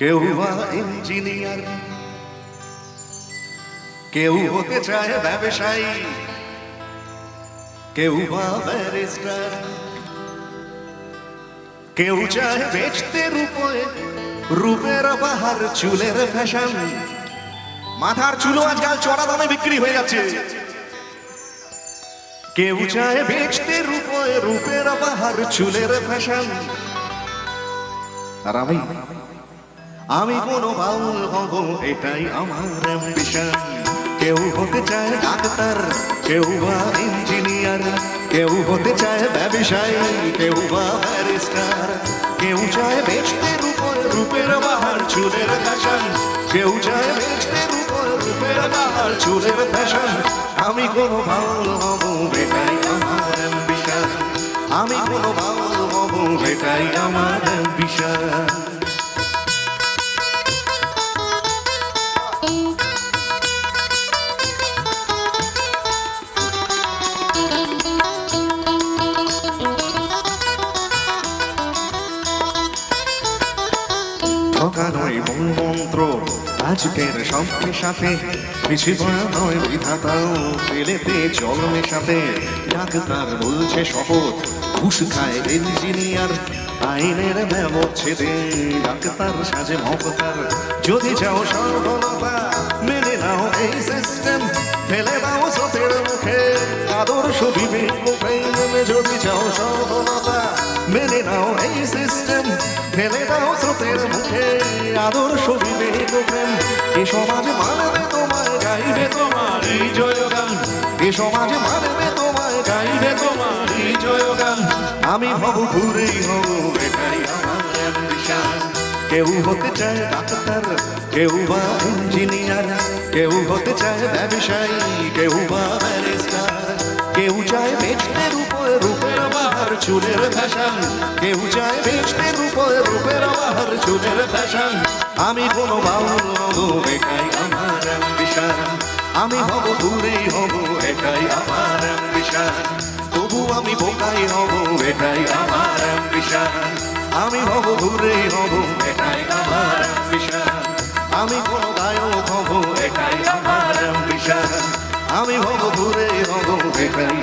কেউ বা ইঞ্জিনিয়ার, কেউ হতে চায় ব্যবসায়ী, কেউ বা ব্যারিস্টার, কেউ চায় বেচতে রূপে রূপের বাহার চুলের ফ্যাশন। মাথার চুলো আজকাল চড়া দামে বিক্রি হয়ে যাচ্ছে। কেউ চায় বেচতে রূপে রূপের বাহার চুলের ফ্যাশন। আর আমি আমি কোনো বাউল হব, এটাই আমার অ্যাম্বিশন কেউ হতে চায় ডাক্তার, কেউ বা ইঞ্জিনিয়ার কেউ হতে চায় ব্যবসায়ী, কেউ বা ব্যারিস্টার কেউ চায় বেচতে রূপর রূপের বাহার, চুলের ফ্যাশন কেউ চায় বেচতে রূপর রূপের বাহার, চুলের ফ্যাশন আমি কোনো বাউল হব, এটাই আমার অ্যাম্বিশন আমি কোনো বাউল হব, এটাই আমার অ্যাম্বিশন মূল মন্ত্র আজকের সঙ্গে সাথে পড়া নয় বিধাতাও পেলেতে জল মেশাতে ডাক্তার বলছে শপথ, ঘুষ খায় ইঞ্জিনিয়ার আইনের ব্যবচ্ছেদে ডাক্তার সাজে মমতার যদি চাও সর্বনতা মেনে নাও এই সিস্টেম ফেলে দাও সতের মুখে। আদর্শ বিবেক যদি চাও সর্বনতা আদর্শ বিবেক প্রেম। এ মানবে তোমায়, গাইবে তোমার এই জয়গান। এ মানবে তোমায়, গাইবে তোমার এই জয়গান। আমি হব ঘুরেই হব, এটাই কেউ হতে চায় ডাক্তার, কেউ বা ইঞ্জিনিয়ার। কেউ হতে চায় ব্যবসায়ী, কেউ বা কেউ চায় বেচতে রূপে রূপের বাহার চুলের ফ্যাশন। কেউ চায় বেচতে ফ্যাশন। আমি কোনো বাউল হব এটাই আমার আমি হব দূরেই হব, এটাই আমার অ্যাম্বিশন। তবু আমি বোকাই হব, এটাই আমার অ্যাম্বিশন। আমি হব দূরেই হব, এটাই আমার অ্যাম্বিশন। আমি কোনো গায়ক হব, এটাই আমার আমি হব দূরে হব, এটাই